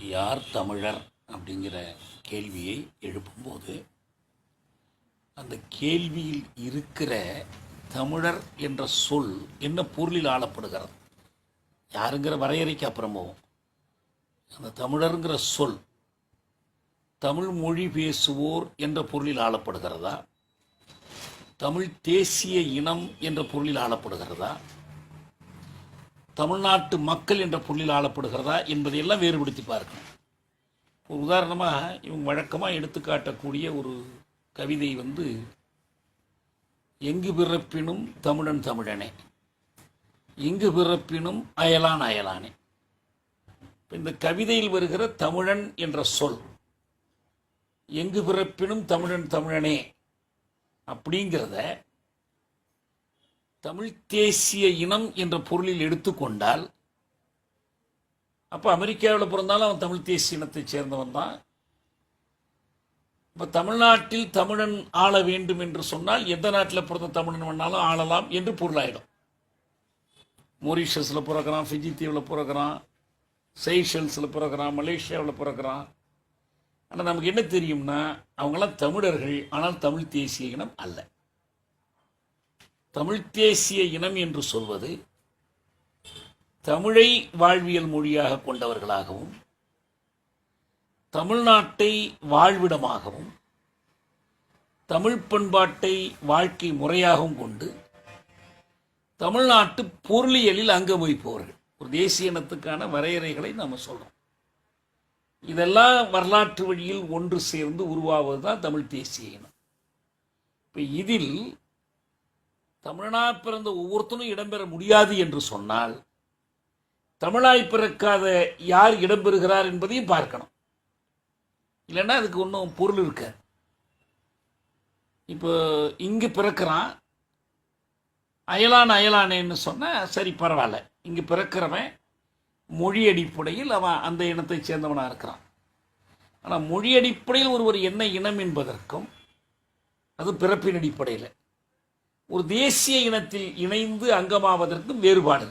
யார் தமிழர் அப்படிங்கிற கேள்வியை எழுப்பும்போது அந்த கேள்வியில் இருக்கிற தமிழர் என்ற சொல் என்ன பொருளில் ஆளப்படுகிறது? யாருங்கிற வரையறைக்கு அப்புறமோ அந்த தமிழருங்கிற சொல் தமிழ் மொழி பேசுவோர் என்ற பொருளில் ஆளப்படுகிறதா? தமிழ் தேசிய இனம் என்ற பொருளில் ஆளப்படுகிறதா? தமிழ்நாட்டு மக்கள் என்ற பொருளில் ஆளப்படுகிறதா என்பதையெல்லாம் வேறுபடுத்தி பார்க்கணும். ஒரு உதாரணமாக இவங்க வழக்கமாக எடுத்துக்காட்டக்கூடிய ஒரு கவிதை வந்து எங்கு பிறப்பினும் தமிழன் தமிழனே எங்கு பிறப்பினும் அயலான் அயலானே. இந்த கவிதையில் வருகிற தமிழன் என்ற சொல் எங்கு பிறப்பினும் தமிழன் தமிழனே அப்படிங்கிறத தமிழ் தேசிய இனம் என்ற பொருளில் எடுத்துக்கொண்டால் அப்போ அமெரிக்காவில் பிறந்தாலும் அவன் தமிழ் தேசிய இனத்தைச் சேர்ந்தவன் தான். இப்போ தமிழ்நாட்டில் தமிழன் ஆள வேண்டும் என்று சொன்னால் எந்த நாட்டில் பிறந்த தமிழன் வேணாலும் ஆளலாம் என்று பொருளாயிடும். மொரிஷஸில் பிறக்கிறான் ஃபிஜி தீவில் பிறக்கிறான் செய்ஷல்ஸில் பிறக்கிறான் மலேசியாவில் பிறக்கிறான். ஆனால் நமக்கு என்ன தெரியும்னா அவங்களாம் தமிழர்கள் ஆனால் தமிழ் தேசிய இனம் அல்ல. தமிழ் தேசிய இனம் என்று சொல்வது தமிழை வாழ்வியல் மொழியாக கொண்டவர்களாகவும் தமிழ்நாட்டை வாழ்விடமாகவும் தமிழ் பண்பாட்டை வாழ்க்கை முறையாகவும் கொண்டு தமிழ்நாட்டு பொருளியலில் அங்கம் வைப்பவர்கள் ஒரு தேசிய இனத்துக்கான வரையறைகளை நம்ம சொல்கிறோம் இதெல்லாம் வரலாற்று வழியில் ஒன்று சேர்ந்து உருவாவது தான் தமிழ் தேசிய இனம். இப்போ இதில் தமிழனா பிறந்த ஒவ்வொருத்தனும் இடம்பெற முடியாது என்று சொன்னால் தமிழாய் பிறக்காத யார் இடம்பெறுகிறார் என்பதையும் பார்க்கணும். இல்லைன்னா அதுக்கு ஒன்றும் பொருள் இருக்க. இப்போ இங்கு பிறக்கிறான். அயலான் அயலானேன்னு சொன்னால் சரி பரவாயில்ல. இங்கு பிறக்கிறவன் மொழி அடிப்படையில் அவன் அந்த இனத்தை சேர்ந்தவனாக இருக்கிறான். ஆனால் மொழி அடிப்படையில் ஒருவர் என்ன இனம் என்பதற்கும் அது பிறப்பின் அடிப்படையில். ஒரு தேசிய இனத்தில் இணைந்து அங்கமாவதற்கும் வேறுபாடு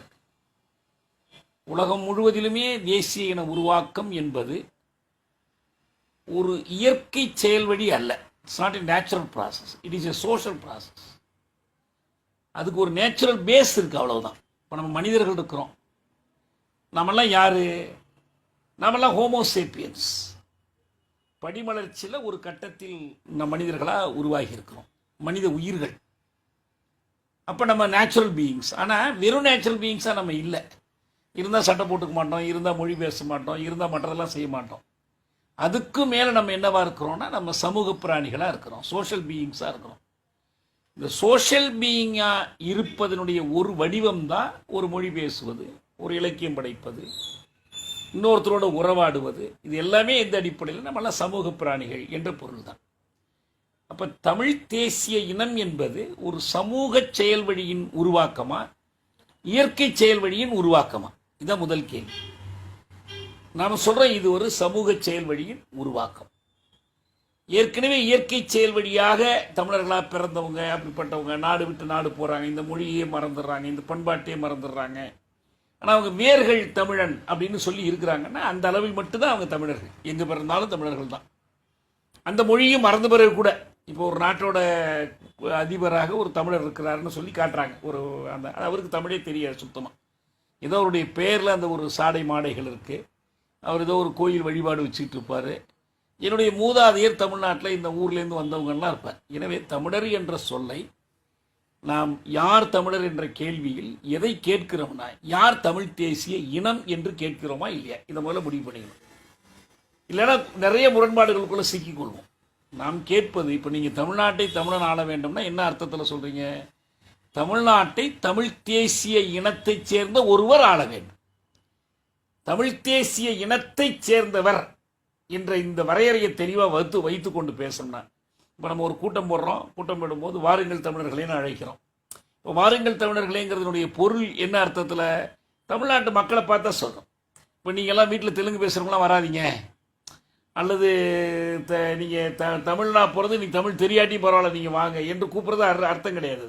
உலகம் முழுவதிலுமே தேசிய இன உருவாக்கம் என்பது ஒரு இயற்கை செயல்வழி அல்ல. It's not a natural process it is a social process அதுக்கு ஒரு நேச்சுரல் பேஸ் இருக்குது அவ்வளவுதான். இப்போ நம்ம மனிதர்கள் இருக்கிறோம். நம்மெல்லாம் யார்? நாமெல்லாம் ஹோமோசேப்பியன்ஸ் படிமலர்ச்சியில் ஒரு கட்டத்தில் நம் மனிதர்களாக உருவாகி இருக்கிறோம். மனித உயிர்கள். அப்போ நம்ம நேச்சுரல் பீயிங்ஸ் ஆனால் வெறும் நேச்சுரல் பீயிங்ஸாக நம்ம இல்லை. இருந்தால் சட்டை போட்டுக்க மாட்டோம் இருந்தால் மொழி பேச மாட்டோம் இருந்தால் மற்றதெல்லாம் செய்ய மாட்டோம். அதுக்கு மேலே நம்ம என்னவாக இருக்கிறோம்னா நம்ம சமூக பிராணிகளாக இருக்கிறோம் சோஷியல் பீயிங்ஸாக இருக்கிறோம். இந்த சோஷியல் பீயிங்காக இருப்பதனுடைய ஒரு வடிவம் தான் ஒரு மொழி பேசுவது ஒரு இலக்கியம் படைப்பது இன்னொருத்தரோட உறவாடுவது. இது எல்லாமே இந்த அடிப்படையில்? நம்மளாம் சமூக பிராணிகள் என்ற பொருள் தான் அப்போ தமிழ் தேசிய இனம் என்பது ஒரு சமூக செயல்வழியின் உருவாக்கமா? இயற்கை செயல்வழியின் உருவாக்கமா? இதான் முதல் கேள்வி. நாம் சொல்கிறோம் இது ஒரு சமூக செயல்வழியின் உருவாக்கம். ஏற்கனவே இயற்கை செயல் வழியாக தமிழர்களாக பிறந்தவங்க அப்படிப்பட்டவங்க நாடு விட்டு நாடு போகிறாங்க இந்த மொழியே மறந்துடுறாங்க இந்த பண்பாட்டையே மறந்துடுறாங்க. ஆனால் அவங்க வேர்கள் தமிழன் அப்படின்னு சொல்லி இருக்கிறாங்கன்னா அந்த அளவில் மட்டும்தான் அவங்க தமிழர்கள். எங்கே பிறந்தாலும் தமிழர்கள் தான். அந்த மொழியும் மறந்து பிறகு கூட இப்போ ஒரு நாட்டோட அதிபராக ஒரு தமிழர் இருக்கிறாருன்னு சொல்லி காட்டுறாங்க. ஒரு அந்த அவருக்கு தமிழே தெரியாது சுத்தமாக ஏதோ அவருடைய பேரில் அந்த ஒரு சாடை மாடைகள் இருக்குது அவர் ஏதோ ஒரு கோயில் வழிபாடு வச்சுக்கிட்டு இருப்பார். என்னுடைய மூதாதையர் தமிழ்நாட்டில் இந்த ஊர்லேருந்து வந்தவங்கலாம் இருப்பார். எனவே தமிழர் என்ற சொல்லை நாம் யார் தமிழர் என்ற கேள்வியில் எதை கேட்கிறோம்னா யார் தமிழ் தேசிய இனம் என்று கேட்கிறோமா இல்லையா? இதை முதல்ல முடிவு பண்ணிக்கணும். இல்லைன்னா நிறைய முரண்பாடுகளுக்குள்ளே சிக்கிக்கொள்வோம். நாம் கேட்பது இப்போ நீங்கள் தமிழ்நாட்டை தமிழன் ஆள வேண்டும்னா என்ன அர்த்தத்தில் சொல்கிறீங்க தமிழ்நாட்டை தமிழ் தேசிய இனத்தைச் சேர்ந்த ஒருவர் ஆள வேண்டும். தமிழ் தேசிய இனத்தைச் சேர்ந்தவர் என்ற இந்த வரையறையை தெளிவாக வைத்து வைத்து கொண்டு பேசணும்னா இப்போ நம்ம ஒரு கூட்டம் போடுறோம். கூட்டம் போடும்போது வாருங்கள் தமிழர்களேன்னு அழைக்கிறோம். இப்போ வாருங்கள் தமிழர்களேங்கிறதுனுடைய பொருள் என்ன அர்த்தத்தில்? தமிழ்நாட்டு மக்களை பார்த்தா சொல்கிறோம் இப்போ நீங்கள்லாம் வீட்டில் தெலுங்கு பேசுகிறவங்களாம் வராதீங்க. அல்லது த நீங்கள் த தமிழ்னா பிறந்து நீ தமிழ் தெரியாட்டியும் பரவாயில்ல நீங்கள் வாங்க என்று கூப்பிட்றது அர் அர்த்தம் கிடையாது.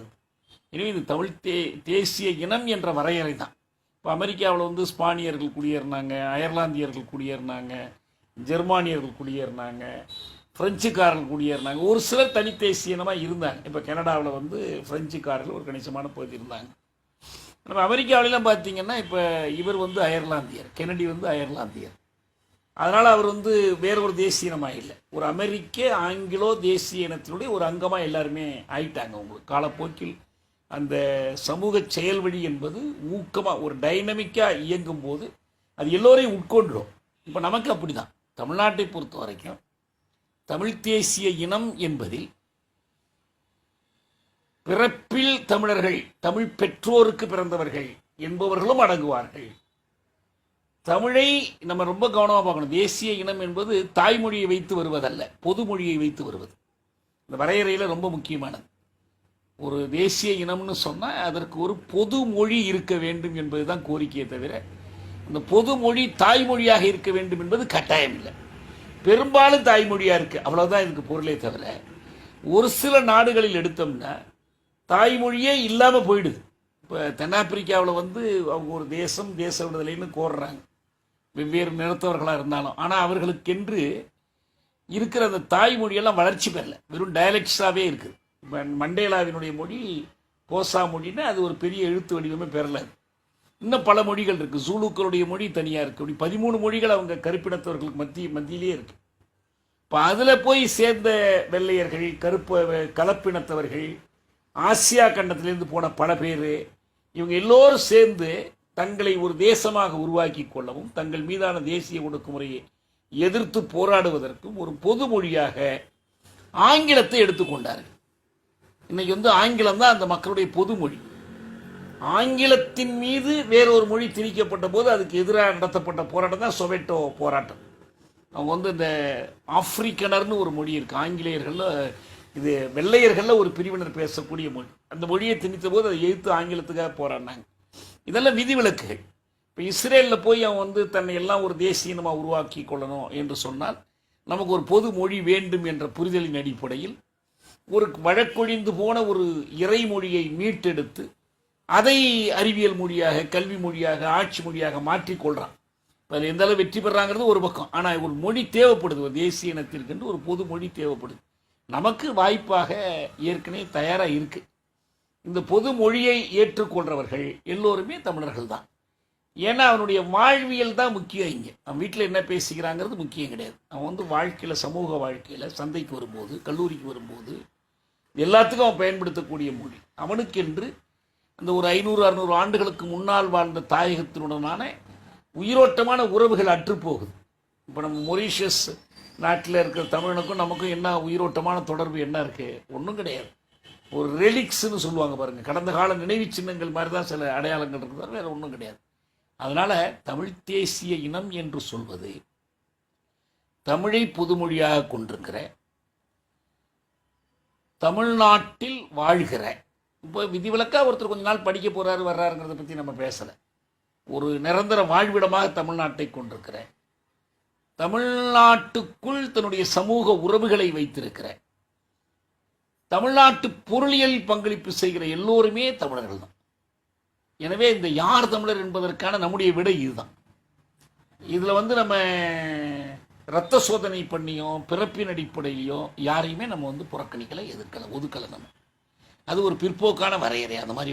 எனவே இது தமிழ் தே தேசிய இனம் என்ற வரையறை தான். இப்போ அமெரிக்காவில் வந்து ஸ்பானியர்கள் குடியேறினாங்க அயர்லாந்தியர்கள் குடியேறினாங்க ஜெர்மானியர்கள் குடியேறினாங்க பிரெஞ்சுக்காரர்கள் குடியேறினாங்க. ஒரு சிலர் தனித்தேசியனமாக இருந்தாங்க. இப்போ கனடாவில் வந்து ஃப்ரெஞ்சுக்காரர்கள் ஒரு கணிசமான பகுதி இருந்தாங்க. நம்ம அமெரிக்காவிலாம் பார்த்தீங்கன்னா இப்போ இவர் வந்து அயர்லாந்தியர் கெனடி வந்து அயர்லாந்தியர். அதனால் அவர் வந்து வேற ஒரு தேசிய இனமாக இல்லை. ஒரு அமெரிக்க ஆங்கிலோ தேசிய இனத்தினுடைய ஒரு அங்கமாக எல்லாருமே ஆயிட்டாங்க உங்களுக்கு காலப்போக்கில் அந்த சமூக செயல்வழி என்பது ஊக்கமாக ஒரு டைனமிக்காக இயங்கும் போது அது எல்லோரையும் உட்கொண்டுடும். இப்போ நமக்கு அப்படி தான் தமிழ்நாட்டை பொறுத்த வரைக்கும் தமிழ் தேசிய இனம் என்பதில் பிறப்பில் தமிழர்கள் தமிழ் பெற்றோருக்கு பிறந்தவர்கள் என்பவர்களும் அடங்குவார்கள். தமிழை நம்ம ரொம்ப கவனமாக பார்க்கணும். தேசிய இனம் என்பது தாய்மொழியை வைத்து வருவதல்ல பொது மொழியை வைத்து வருவது. இந்த வரையறையில் ரொம்ப முக்கியமானது. ஒரு தேசிய இனம்னு சொன்னால் அதற்கு ஒரு பொது மொழி இருக்க வேண்டும் என்பது தான் கோரிக்கையே தவிர அந்த பொது மொழி தாய்மொழியாக இருக்க வேண்டும் என்பது கட்டாயம் இல்லை. பெரும்பாலும் தாய்மொழியாக இருக்குது அவ்வளோதான் இதுக்கு பொருளே தவிர ஒரு சில நாடுகளில் எடுத்தோம்னா தாய்மொழியே இல்லாமல் போயிடுது. இப்போ தென்னாப்பிரிக்காவில் வந்து அவங்க ஒரு தேசம் தேச விடுதலைன்னு கோர்றாங்க. வெவ்வேறு நிறத்தவர்களாக இருந்தாலும். ஆனால் அவர்களுக்கென்று இருக்கிற அந்த தாய்மொழியெல்லாம் வளர்ச்சி பெறல. வெறும் டயலெக்ட்ஸாகவே இருக்குது. இப்போ மண்டேலாவினுடைய மொழி கோசா மொழின்னா அது ஒரு பெரிய எழுத்து வடிவமே பெறல இன்னும் பல மொழிகள் இருக்குது ஜூலுக்களுடைய மொழி தனியாக இருக்குது அப்படி பதிமூணு மொழிகள் அவங்க கருப்பினத்தவர்களுக்கு மத்திய மத்தியிலே இருக்குது இப்போ அதில் போய் சேர்ந்த வெள்ளையர்கள் கருப்பு கலப்பினத்தவர்கள் ஆசியா கண்டத்திலேருந்து போன பல பேர் இவங்க எல்லோரும் சேர்ந்து தங்களை ஒரு தேசமாக உருவாக்கி கொள்ளவும் தங்கள் மீதான தேசிய ஒடுக்குமுறையை எதிர்த்து போராடுவதற்கும் ஒரு பொது மொழியாக ஆங்கிலத்தை எடுத்துக்கொண்டார்கள் இன்னைக்கு வந்து ஆங்கிலம் தான் அந்த மக்களுடைய பொது மொழி. ஆங்கிலத்தின் மீது வேறொரு மொழி திணிக்கப்பட்ட போது அதுக்கு எதிராக நடத்தப்பட்ட போராட்டம் தான் சொவேட்டோ போராட்டம். அவங்க வந்து இந்த ஆப்பிரிக்கனர்னு ஒரு மொழி இருக்குது ஆங்கிலேயர்களில் இது வெள்ளையர்களில் ஒரு பிரிவினர் பேசக்கூடிய மொழி. அந்த மொழியை திணித்த போது அதை எதிர்த்து ஆங்கிலத்துக்காக போராடினாங்க. இதெல்லாம் விதிவிலக்குகள். இப்போ இஸ்ரேலில் போய் அவன் வந்து தன்னை எல்லாம் ஒரு தேசிய இனமாக உருவாக்கி கொள்ளணும் என்று சொன்னால் நமக்கு ஒரு பொது மொழி வேண்டும் என்ற புரிதலின் அடிப்படையில் ஒரு வழக்கொழிந்து போன ஒரு இறைமொழியை மீட்டெடுத்து அதை அறிவியல் மொழியாக கல்வி மொழியாக ஆட்சி மொழியாக மாற்றிக்கொள்கிறான் இப்போ அது எந்த அளவு வெற்றி பெறாங்கிறது ஒரு பக்கம். ஆனால் ஒரு மொழி தேவைப்படுது ஒரு தேசிய இனத்திற்கென்று ஒரு பொது மொழி தேவைப்படுது. நமக்கு வாய்ப்பாக ஏற்கனவே தயாராக இருக்குது இந்த பொது மொழியை ஏற்றுக்கொள்றவர்கள் எல்லோருமே தமிழர்கள் தான் ஏன்னா அவனுடைய வாழ்வியல் தான் முக்கியம் இங்கே. அவன் வீட்டில் என்ன பேசிக்கிறாங்கிறது முக்கியம் கிடையாது. அவன் வந்து வாழ்க்கையில் சமூக வாழ்க்கையில் சந்தைக்கு வரும்போது கல்லூரிக்கு வரும்போது எல்லாத்துக்கும் அவன் பயன்படுத்தக்கூடிய மொழி. அவனுக்கென்று அந்த ஒரு ஐநூறு அறுநூறு ஆண்டுகளுக்கு முன்னால் வாழ்ந்த தாயகத்தினுடனான உயிரோட்டமான உறவுகள் அற்றுப்போகுது. இப்போ நம்ம மொரீஷியஸ் நாட்டில் இருக்கிற தமிழனுக்கும் நமக்கும் என்ன உயிரோட்டமான தொடர்பு என்ன இருக்குது ஒன்றும் கிடையாது. ஒரு ரெலிக்ஸ்னு சொல்லுவாங்க பாருங்க. கடந்த கால நினைவு சின்னங்கள் மாதிரி தான் சில அடையாளங்கள் இருக்குது. வேற ஒன்றும் கிடையாது. அதனால தமிழ் தேசிய இனம் என்று சொல்வது தமிழை புதுமொழியாக கொண்டிருக்கிற தமிழ்நாட்டில் வாழ்கிற இப்போ விதிவிலக்காக ஒருத்தர் கொஞ்ச நாள் படிக்க போகிறாரு வர்றாருங்கிறத பற்றி நம்ம பேசலை. ஒரு நிரந்தர வாழ்விடமாக தமிழ்நாட்டை கொண்டிருக்கிற தமிழ்நாட்டுக்குள் தன்னுடைய சமூக உறவுகளை வைத்திருக்கிற தமிழ்நாட்டு பொருளியல் பங்களிப்பு செய்கிற எல்லோருமே தமிழர்கள் தான். எனவே இந்த யார் தமிழர் என்பதற்கான நம்முடைய விடை இதுதான். இதில் வந்து நம்ம ரத்த சோதனை பண்ணியோ பிறப்பின் அடிப்படையிலையோ யாரையுமே நம்ம வந்து புறக்கணிக்கலை எதிர்க்கலை ஒதுக்கலை நம்ம. அது ஒரு பிற்போக்கான வரையறை அந்த மாதிரி